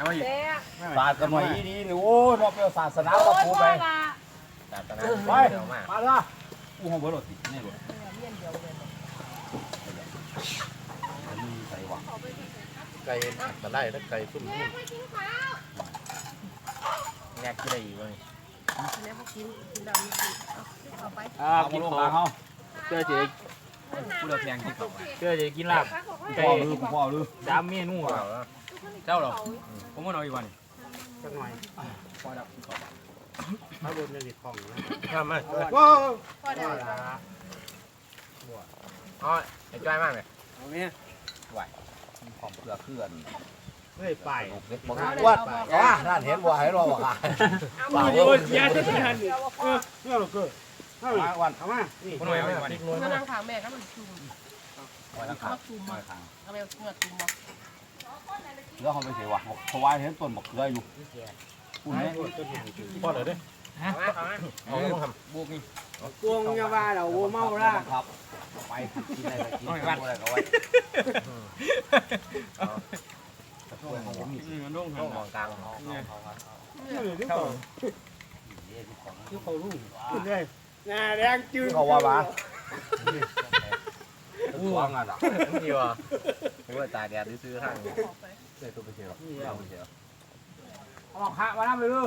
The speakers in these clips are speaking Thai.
เอาอีกเจ๊ศาสตร์กันหน่อยดีๆนี่โอ้ยนอกเป็นศาสนาโอ้เรายพูดพ่ไปอละแต่ตอนไปนั้นมาเดี๋ยวมาละอู้ห้องเบอร์รถตินี่รถเมียนเดียวเลยมีใส่หวังไก่ตะไลถ้าไก่ซุ่มนุ่มแยกกี่ได้อีกวะนี่แล้วพวกกินกินดำมีกินเอาไปอ่าเอากินลงข้าวมาเขาเพื่อจะผู้เราแพงที่เขาไปเพื่อจะกินลาบพ่อลือพ่อลือสามเมนู เปอะล่าแล้วเจ้าหรอ ผมว่าเอาอีกวันสักหน่อยพอดับที่เขาถ้าบนยังติดของนะทำไหมว้าวพ่อได้อ๋อไอ้จ้อยมากเลยเอาเนี่ยของเปลือกเคลื่อนเฮ้ยไปบอกว่าอ่านั่นเห็นว่าให้รอว่าเอาโอ้ยยาจะทันเออเนี่ยเราเกิดเอามาวันเอามานี่คนหน่อยเอาอีกวันหน่วยมามานั่งขางแม่ก็มันจุ่มวันละครั้งวันละครั้งเอาไปเอาเงือกจุ่มมา แล้วเขาไปเสียว่ะเพราะว่าเห็นต้นบักเกลืออยู่คุณไอ้เนี่ยพวกต้นแห่งจริงพ่อเลยเด้เอามาเอามาเอาต้องทำบุกนี่กวงยาว่าเราโวเมาละครับไปกินอะไรกินอะไรก็ไว้ช่วยของผมอีกมันต้องต้องมองกลางนี่ที่เขาที่เขารู้ขึ้นเลยงาแดงจืดเขาว่ามา อู้วางอะนี่วะหรือว่าตาแดดซื้อทางเสียตัวไปเสียเอาไปเสียเอาพระมาทำไปดู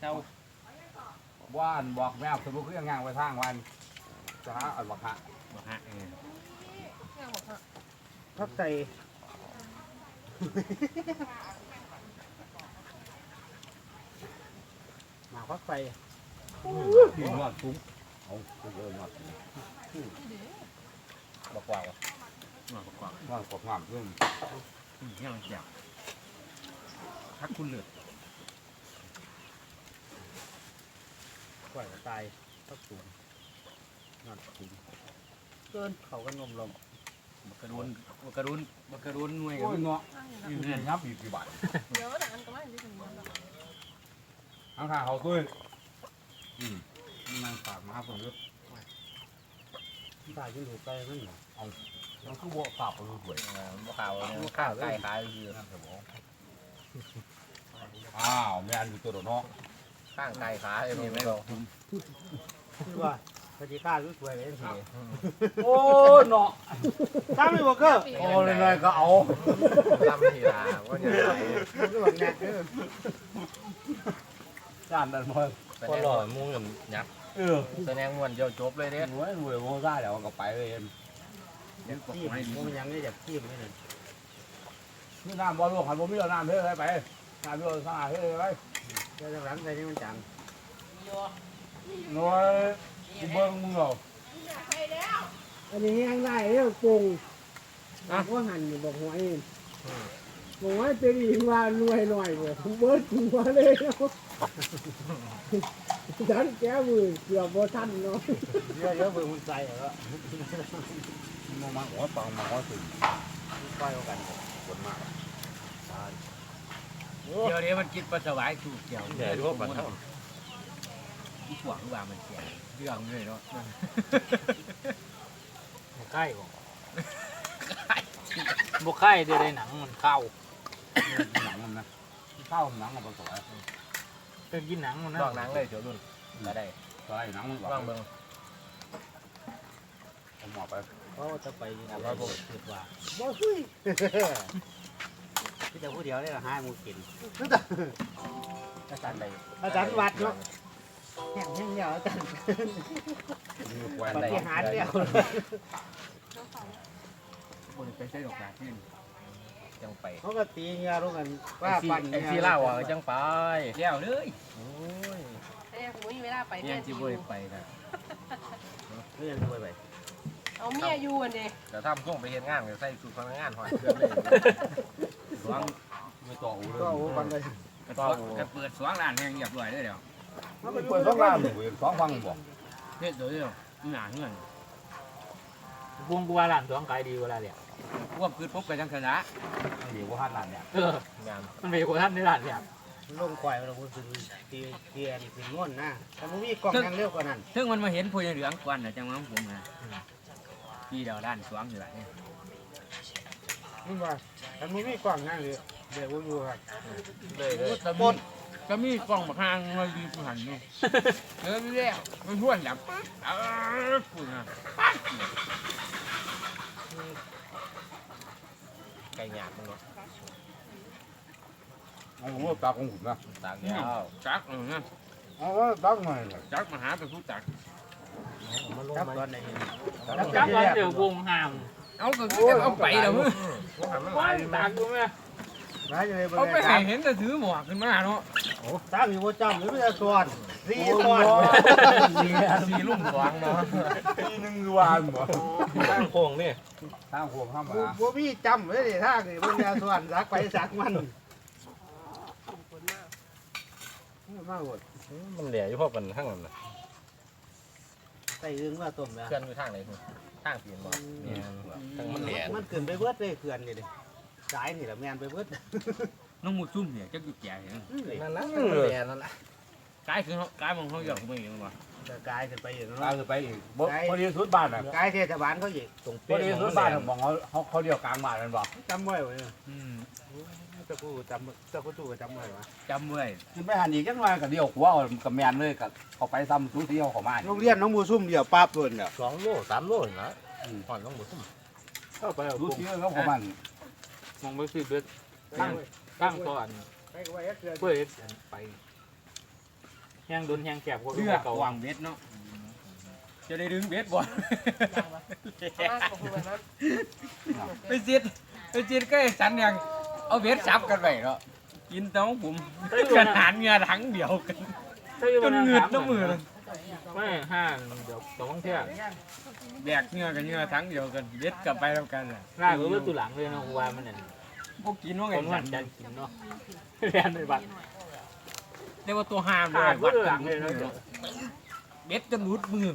เจ้าว่านบอกแมวสมมติเครื่องงานไว้ทางวันจะหาอันบักฮะบอกฮะแม่บอกว่าทับใส่มาพักไฟที่นวดซุ้มเอาเยอะนวด บอกกว่าวะบอกกว่านวดกบงามขึ้นยังเสียบทักคุณเลือดปล่อยตายทับสูงนอนสูงเกินเขาก็นมลมบักกระดุนบักกระดุนบักกระดุนหน่วยกัโอ้ยนเนาะนี่ยับอีกกี่บาทเดี๋ยวแต่อันก็ไม่ได้ถึงเงินหรอกข้างข้างเขาตุ้ยอืมนั่งฝากมาผมด้วย ตายจนถูกไปนั่นเหรอมันคือบัวฝากไปด้วยบักขาวเนี่ยข้าวไก่ขายคืออ้าวไม่อันอยู่ตัวเนาะข้างไก่ขายนี่ไม่ลงคือว่าพจิก้ารู้สวยเลยทีโอ้เนาะตามไม่บอกเกอร์โอ้เลยๆก็เอาลำทีลาก็ยังไงมันก็แบบแงเออจานนั้นมันก็หล่อมุ่งกับยักษ์ เออแสดงมวนเดียวจบเลยเด้รวยรวยโม่ได้แล้วก็ไปเลยขี้มันยังไม่อยากขี้มันนี่นี่น้ำบ่อลวกหันบ่มีแล้วน้ำเฮ้ยไปน้ำเยอะสะอาดเฮ้ยไปเดี๋ยวหลังใจนี่มันจังน้อยกูเบิ่งมึงเหรออันนี้ยังได้เรื่องปรุงก็หั่นบอกหวยบอกว่าเป็นอีกว่าหน่วยหน่อยเว้ยเบิร์ดหัวเลย ดันแก้มือเกือบบ่ทันเนาะเยอะเยอะเบิ่งมันใจเหรอมันมาหัวปังมาหัวถึงไปเอากันคนมากเดี๋ยวนี้มันกินปลาสวายถูกเกี่ยวใหญ่ด้วยมันเท่าที่ขวางว่ามันเกี่ยวเรื่องเลยเนาะใกล้บ่บ่ใกล้เดี๋ยวได้หนังมันเข้าหนังมันนะข้าวหนังมันผสม เป็นกินหนังมันนะลอกหนังเลยเดี๋ยวรุ่นก็ได้ใช่หนังมันลองเบิ่งผมหมอไปเพราะว่าจะไปนะว่าบ่คิดว่าบ่คุยที่แต่ผู้เดียวนี่ละหายมูกินอาจารย์ใดอาจารย์วัดเนาะแห้งแห้งเดียวอาจารย์มีแควนปฏิหารเดียวคนไปใช้ดอกนาที่ จังไปเขาก็ตีเงี้ยรู้กันว่าว่าปั่ปั่นนไอ้ที่เล่าอะจังไปเลี้ยวเลยไอ้ยังไม่มีเวลาไปยัแม่งที่ที่อบ่ยู่ไปนะเรื่องด้วยไปเอาเมียอยู่อันเดียแต่ถ้าส่งไปเฮ็ดงานก็ใส่สูตรพนักงานหอยเครื่องเลยสวงไม่ต่ออูเลยก็โอ้ปันเลยก็เปิดสวงร้านแห่งเรียบร้อยเลยเดี๋ยวเปิดสองล้านเลยสองฟังบอกเฮ็ดเดี๋ยวเดี๋ยวหนาเงินพวงกูว่าร้านสวงขายดีกว่าร้านเนี่ย ควบคืนปุ๊บก็จังชนะเดี๋ยวว่าห้าล้านเนี่ยเออ งานมันไปกว่าท่านในร้านเนี่ยลงควายเราพูดถึงตีเตียนถึงง่นนะแต่มันมีกล่องยังเร็วกว่านั้นซึ่งมันมาเห็นผู้เหลืองกวนน่ะจังหวะผมนะพี่เดาด้านสวงอยู่ไหนนี่ว่าแต่มันมีกล่องยังเลยเดี๋ยวกูอยู่ครับเลยเลยปนก็มีกล้องมาข้างมาดีกูหันนี่เออไม่แล้วมันห้วนดับเออกูนะไก่ หยาบมึงเนาะเอาหัวปลาของผมนะตากยาวจักเออนะเอาว่าตักหน่อยเลยจักมาหาไปผู้จักจับก่อนจับก่อนเดี๋ยววงห้ามเอาก็เอาไปแล้วมึงว้ายตากกูไหมร้ายเลยเอาไปให้เห็นแต่ถือหมวกขึ้นมาเนาะตั้งอยู่ว่าจำหรือไม่จะส่วน สี่ส่วนสีลุ่มหวางเนาะปีหนึ่งวานบ่ตั้งโค้งนี่ทางหัวข้ามาบัวพี่จำไว้ดิท่านี่มันจะส่วนสักไปสักมันมากหมดมันเหลี่ยอยู่พวกกันทั้งนั้นนะใส่อึ้งว่าต้มนะเพื่อนอยู่ทางไหนคุณทางเปีนบ่เนี่ยมันเหลี่ยมันเกินไปเบิดเลยเขื่อนนี่ดิสายนี่แหละแมนไปเบิดน้องมูซุ่มเนี่ยจะอยู่แก่เห็นนั่นนะมันเหลี่ยนั่นแหละ กายคือเขากายมองเขาหยอกไม่เห็นมั้งจะกลายขึ้นไปอยู่ตาเนาะจะไปอีกบ่พอดีสุดบ้านอะกลายเทศบาลเขาอีกตรงพอเป๊ะดีสุดบ้านอะมองเขาเขาเขาเดียวกลางบ้านนั่นบ่จำไว้ไว้อืมเจ้ากูจำเจ้ากูตู้จำไว้วะจำไว้คือไม่หันอีกจังหน่อยก็เดียวหัวเอากับแมนเลยกับเขาไปซ้ำสู้ที่เขาเข้ามาโรงเรียนน้องมูซุ่มเดียวปั๊บเลยเนี่ยสองโลสามโลนะผ่อนต้องหมดเข้าไปเอาสู้ปุ๊บที่เขาเข้ามา มองไปสิเบ็ดตั้งตั้งก่อนไปไว้เขื่อนเพื่อไป แห้งโดนแห้งแกบพวกเลือกเก่าวางเบ็ดเนาะจะได้ดึงเบ็ดบ่ไปจิตไปจิตก็ไอ้สันยังเอาเบ็ดซับกันไปเนาะกินเต้าผมขนาดเงือถังเดียวกันจนเหงือดน้ำมือเลยไม่ห้างเดี๋ยวสองเที่ยแบกเงือกับเงือถังเดียวกันเบ็ดกลับไปแล้วกันแหละลากไปตัวหลังเลยนะกูว่ามันเนี่ยพวกกินว่าคไงนสัวันนจันกินเนาะเรียนในบัตร เรียกว่าตัวห้ามเลลากยไปวัดตัวหกัลันงเลยนะเบ็ดจนรุดมือ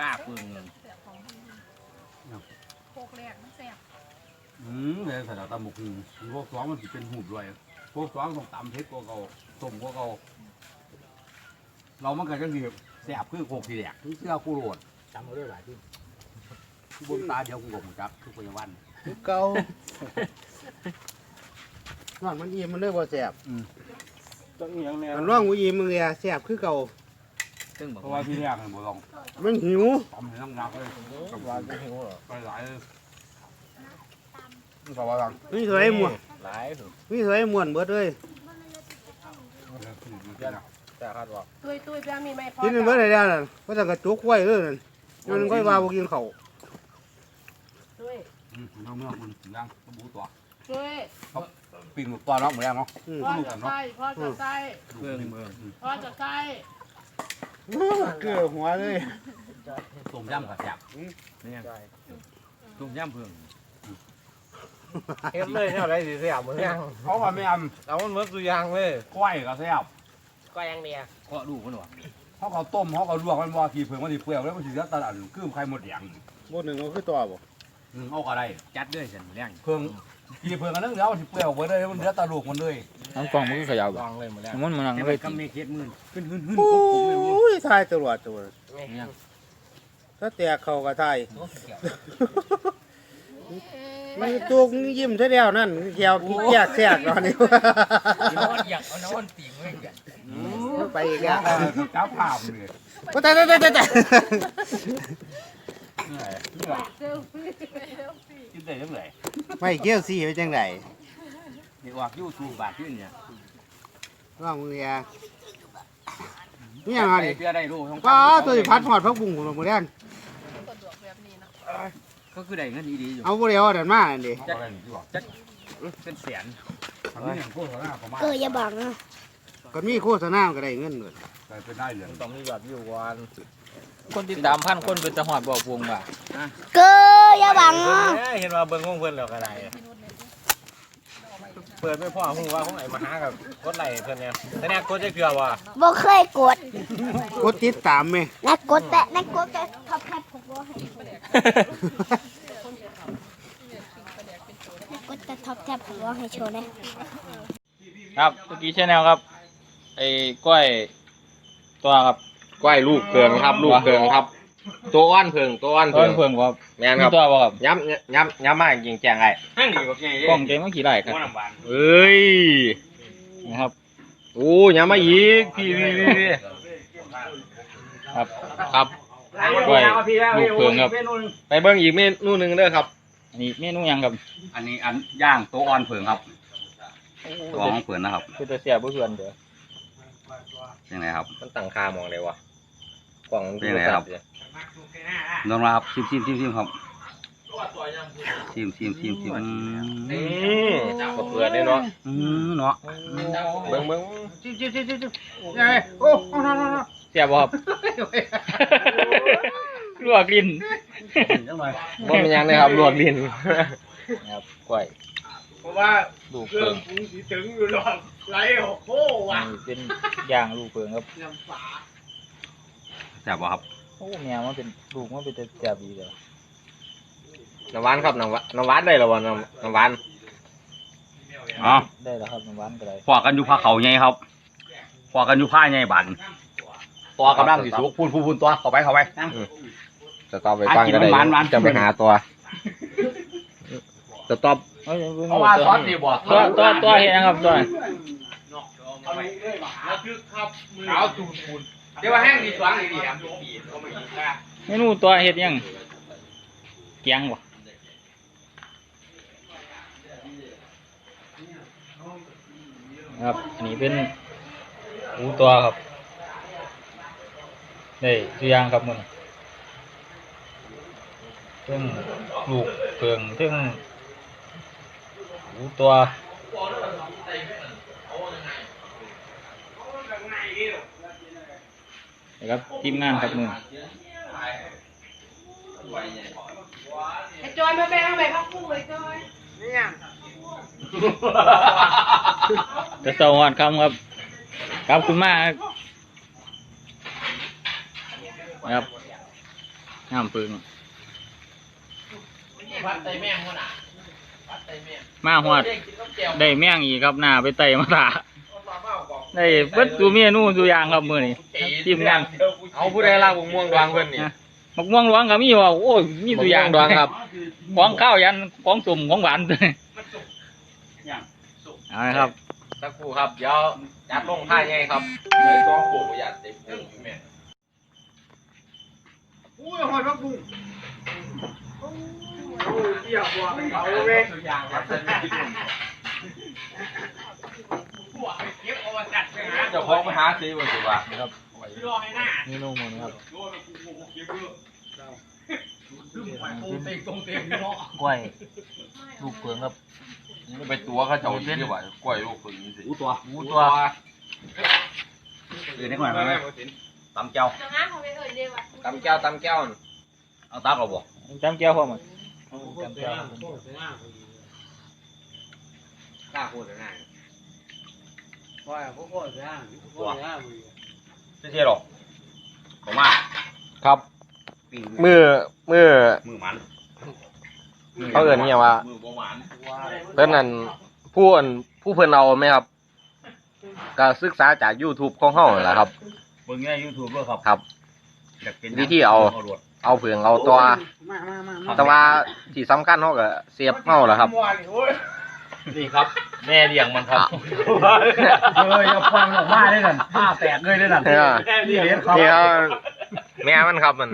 ลากปืนเงินโคกแรกมันแซ่บอืมเลยใส่ตำบุกหูพวกสองมันสิเป็นหูด้วยพวกสองต้องตำเพชรกว่าเก่าต้มกว่าเก่าเรามันก็จังสิแซ่บคือโคกทีแหลกคือเสื้อคู่โรดจำเอาด้วยหลายที่บนตาเดียวกูกบจักทุกพยาวันเก่าร่างมันอิ่มมันเลยบ่แซ่บ ต้องเอียงแนวมันร่างมันอิ่มมันเลยแซ่บคือเก่าซึ่งบอกเพราะว่าว่าพี่แรกเนี่ยบ่ลองมันหิวตำให้น้ำหนักเลยกับว่าจะหิวเหรอไปหลายเลยนี่ก็ว่าลังมีเท่าไรม่วนหลายสุดมีเท่าไรม่วนเบิดเลยแต่คาดว่าตุ้ยตุ้ยไปเอามีไหมพอกินมันเบิดได้แล้วนั่นก็จะกระจุกไว้เลยนั่นมันค่อยว่าบ่กินข้าวตุ้ยน้องเมื่อคุณยังบูตัวตุ้ย ปิ่งตัวน้องเหมือนกันเนาะอืมพ่อจะใส่พ่อจะใส่เบิ่งเบิ่งพ่อจะใส่เกลือหัวเลยต้มยำกับแซ่บเนี่ยตุ้มย่ำเพิ่งเอ็มเลยเนี่ยอะไรสิเสียมือยังเขาก็ไม่ยเอามันเหมือนตัวยางเลยำกล้วยกับแซ่บก็ยังเดียเคาะลูกมันหรอเขาก็ต้มเขาก็ลวกมันบ่ขี้เพิ่งมันสิเปื่อยแล้วมันสิเหลือแตะอันคือไข่หมดแดงบ่หนึ่งก็คือตัวบ่อืมเอาก็ได้จัดด้วยสันแรงเพิ่ง ขี้เพิ่งอันนึงแล้วมันสิเปื่อยออกเบิดเลยมันเหลือแตะลูกมันเลยน้ำกล่องมันก็เขย่าลแบบองเลยมาแล้วมันมันนังแต่เลมันยก็มีเคสมือขึ้นหึ่นหึ่นโอกุ๊บกุ๊บเลย้ยทายตลอดตัวเนี่ยถ้าแตกเข้าก็ทายมันตัวยิ้มซะแล้วนั่นแก้วขี้แยกแทรกตอนนี้กินน้ำอยากเอาน้ำตีไว้กันไปอีกแล้วจับภาพเลยโอ้ตายตายตายตาย เซลฟี่เซลฟี่ กินได้จังได๋ ไม่เกี่ยวซี่ไปจังไดนี่ออกยูทูบบาทขึ้นเนี่ยว่ามึงเนี่ยนี่ยังไงดิเพื่อได้รู้ก็ตัวสิพัดหอดพักบุ้งของมึงแดงสะดวกแบบนี้นะก็คือได้เงินดีๆอยู่เอาบ่ได้เอาดันมาอันดิเอาอะไรนี่ดีกว่าเป็นแสนทำนี่อย่างโคตรน่าประมาณเอออย่าบอกนะก็มีโฆษณาก็ได้เงินเลยไปเป็นได้เหรียญต้องมีแบบอยู่วันคนติดตามพันคนเป็นตะหอดบอกวงว่ะเกอ อย่าบอกนะเห็นว่าเบิ้งของเพื่อนแล้วก็ได้เปิดไม่พอหูว่าของไหนมาหากับกดไหลเพื่อนเนี่ยแต่เนี่ยกดจะเกลือว่ะบ่เคยกดกดติดตามไหมนักกดแต่นักกดแต่ท็อปแคปผมบ่ให้นักกดแต่ท็อปแคปผมบ่ให้โชว์นะครับเมื่อกี้ชแนลครับไอ้ก้อยตัวครับก้อยลูกเพิงครับ ลูกเพิงครับ ตัวอ้อนเพิงตัวอ้อนต้เพินงเพิ่มครับ แม่นครับตัวบ่ครับย้ำย้ำย้ำมากจริงแจงไอ้ห้างดีกว่าไงกล้องใจมันกี่ไร่ครับหัวน้ำหวานเอ้ยนะครับโอ้ย้ำมาอีกพี่พี่พี่พี่ครับครับกล้วยลูกเพิงครับ ไปเบิ่งอีกเมนูหนึ่งเด้อครับ อันนี้เมนูหยังครับอันนี้อันย่างตัวอ่อนเผิงครับตัวของเผิงนะครับคือจะเสียบ่ส่วนเด้อยังไงครับ มันตั้งค่ามองเลยวะกล่องมันเป็นไงครับ น้องนะครับชิมชิมชิมชิมครับชิมชิมชิมชิมอืมบ่เปื่อยเด้เนาะอืมเนาะเบิ่งเบิ่งชิมชิมชิมชิมชิมยังไงโอ้โหเสียบ่ครับลวกลิ้นจังเลยบ่เป็นหยังเลยครับลวกดินนะครับกล้วยเพราะว่าลูกเครื่เพิองงปรุงสีถึงอยู่หรอกไหลโอ้โหว่ะนี่เป็นย่างลูกเพิงครับน้ำฝาแซ่บป่ะครับ โอ้แมวมันเป็นลูกมันเป็นแต่แซ่บดีเลยน้ำหวานครับน้ำหวานน้ำหวานได้แล้ววะน้ำน้ำหวานอ๋อได้แล้วครับน้ำหวานก็ได้พอกันอยู่ภาเขาไงครับพอกันอยู่ผ้าไงบันตัวกำลังสิสุกพูนพูนพูนตัวเข้าไปเข้าไปนั่ง จะตอบไปฟังก็ได้หวานหวาน จะไปหาตัวจะตอบเอ้ยเพราะว่าซอสดีบ่ตัวตัวตัวเห็นนะครับตัว เอาตูนปูน เดี๋ยวว่าแห้งดีสว่างดีครับปีเขาไม่ดีค่ะเมนูตัวเห็ดยังเกียงบ่ครับ อันนี้เป็นหูตัวครับนี่ตัวอย่างครับมันซึ่งลูกเพิงซึ่งหูตัว นะครับทีมงานครับมือไอ้จอยมาแบ่งมาแบ่งข้าวกุ้งเลยจอยจะสวัสดีครับครับครับคุณมากครับน้ำปึงวัดไตแม่งวะน่ะวัดไตแม่งมาหอดได้กินน้ำแก้วได้แม่งอีกครับหน้าไปไต่มาตา ได้เบิดตัวเมียนู่นตัวอย่างครับมือนี่ทีมงานเอาผู้ใดล่างม่วงดวงเพิ่นนี่นะมักม่วงหลวงก็มีว่าโอ้ยมีตัวอย่างมะม่วงหลวงครับของข้าวยันของสุ่มของหวานเอาละครับสักครู่ครับเดี๋ยวจัดลงผ้าใหญ่ครับไปกองโผล่ยัดเต็มเต็มอยู่แม่อุ้ยหอยพักบุ้งโอ้ยเกี่ยวบัวเป็นเขาเว้ย ตัวอย่างครับพวกไปเก็บเอามาจัดไปหาเจ้าของไปหาซื้อบ่สิว่าครับรอให้หน้าเมนูหมดนะครับโดนกูโมเก็บเยอะซึ่งไปโตเต็งตรงเต็งเนาะกล้วยลูกเผืองครับไปตัวเขาเจ้าที่ว่ากล้วยลูกพึ่งนี่สิหูตัวหูตัวเดี๋ยวนี้ก่อนไหมตำเจ้าน้ำเขาไปเอ่ยเดียวอะตำแก้วตำแก้วเอาตักเอาบ่จำแก้วพ่อมันจำแก้วครับผมกล้า พูดหรือไงว่าพวกพ่อจะห้างพ่อจะห้างมือเจ๊หรอกผมมาครับปิ้งมือมือมือมันเขาเอิ้นเนี่ยว่ามือบ่หวานเพิ่นนั่นผู้อันผู้เพิ่นเอาไหมครับก็ศึกษาจาก YouTube ของเฮานั่นแหละครับเบิ่งใน YouTube ด้วยครับครับอยากเป็นวิธีเอาโหลดเอาเผืองเอาตัวมามามามาแต่ว่าที่สำคัญเฮาก็เสียบเฮาแหละครับ นี่ครับแม่เลี้ยงมันครับเฮ้ยเอาฟังออกมาได้นั่นผ้าแตกเลยได้นั่นเออนี่เห็นครับนี่ครับแม่มันครับมัน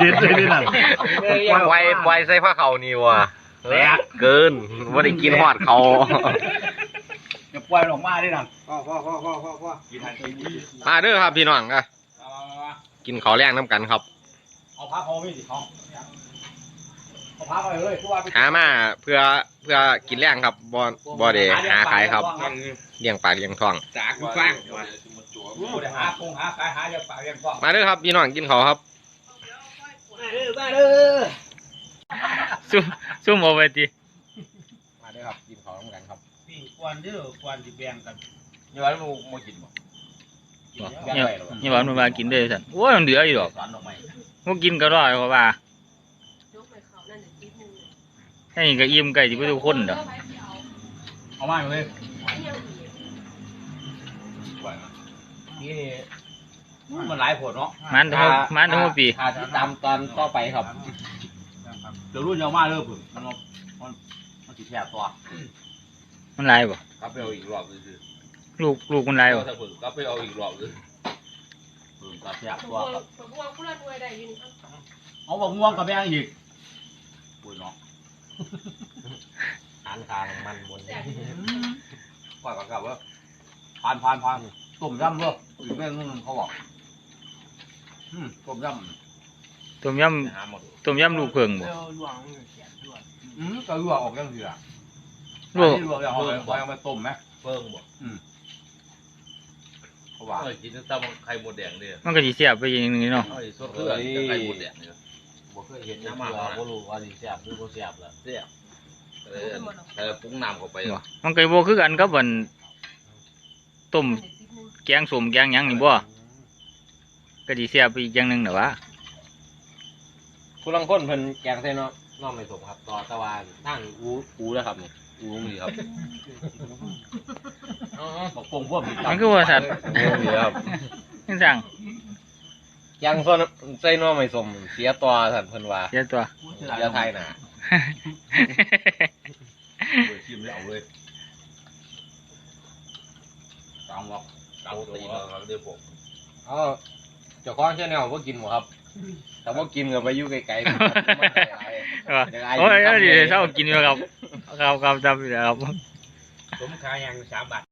เห็นเลยได้นั่นปล่อยปล่อยใส่ผ้าเขาวนี่ว่ะแหลกเกินบ่ได้กินฮอดเขาอย่าปล่อยมันออกมาได้นั่นพ่อพ่อพ่อพ่อพ่อพ่อกินทางทีวีมาเด้อครับพี่น้องอะเอามามากินข้าวแรงน้ำกันครับเอาผ้าเขาไม่สิเขา เอาผ้าไปเลยเพราะว่าไปหามาเพื่อเพื่อกินแรงครับบ่บ่ได้หาขายครับเลี้ยงปากเลี้ยงท้องจากกูฟังกูได้หาคงหาขายหาเลี้ยงปากเลี้ยงท้องมาเด้อครับพี่น้องกินข้าวครับมาเด้อมาเด้อซุ่มซุ่มเอาไปทีมาเด้อครับกินข้าวน้ำกันครับปีกวนเด้อกวนที่แบ่งกันนี่ว่ามูมูกินบ่เนี่ยนี่ว่ามันมากินได้สันโอ้ยมันเหลืออยู่ดอกสอนออกมาพวกกินก็ร้อยเพราะว่าย กไปเขานั่นเดี๋ยวจิ๊บนึงเลย ให้ก็อิ่มไก่ที่ไปทุกคนเด้อเอามาเลยไอ้ยังอีกนี่มันหลายผลเนาะมันทั้งหมดมันทั้งหมดปีถ้าที่ตามตอนต่อไปครับเดี๋ยวรุ่นยาวมาเริ่มผุนมันมันมันสิแฉบตัวมันลายบ่กลับไปเอาอีกรอบเลยสิลูกลูกมันลายบ่ถ้าผุนกลับไปเอาอีกรอบเลยผุนกลับแฉบผมตัวว่าครับผมว่าคุณละด้วยได้อยู่นี่เอาบอกม่วงกับแบงอีกปุยเนาะ อ่านคางมันบนปล่อยกับกับว่าผ่านผ่านผ่านต้มยำเลยอยู่แม่งเขาบอกอืมต้มยำต้มยไปหาหมดำต้มยำลูกเพิงบ่อืมก็ลวกออกยังเสือลูกลวกยังเอาไปเอาไปต้มไหมเพิ่งบ่เขาว่าเออกินตั้มไข่หมดแดงเนี่ยมันก็สิเสียบไปอย่างนี้เนาะเอ้ยสดเพื่อนจะไข่หมดแดงเนี่ย บ่เคยเห็นน้ำมันบ่รู้ว่าสิแซ่บหรือบ่แซ่บล่ะเสียเออเออปรุงน้ำเข้าไปบ่มันก็บ่คือกันกับอันต้มแกงส้มแกงหยังนี่บ่ก็สิเสียบไปอีกอย่างหนึงน่ะวะผู้ลังคนเพิ่นแกงใส่เนาะน้องไม่สมครับต่อตะวันนั่งอูอูแล้วครับนี่อูนี่ครับบอกปรุงพวกผิดมันคือว่าสัตว์อูนี่ครับจัง ซั่งแกงส้นใส่น้องไม่สมเสียตัวท่านเพิ่นว่าเสียตัว เสียไทยน่ะเลยชิมเลยเอาเลยตามบอกเอาตีมาเดี๋ยวผมเอาเจ้าของชาแนลบ่กินบ่ครับแต่บ่กินก็ไปอยู่ไกลๆมันได้หลายโอ้ยเดี๋ยวเช้ากินอยู่ครับครับครับจำอยู่แล้วครับผมขายอย่าง3บาท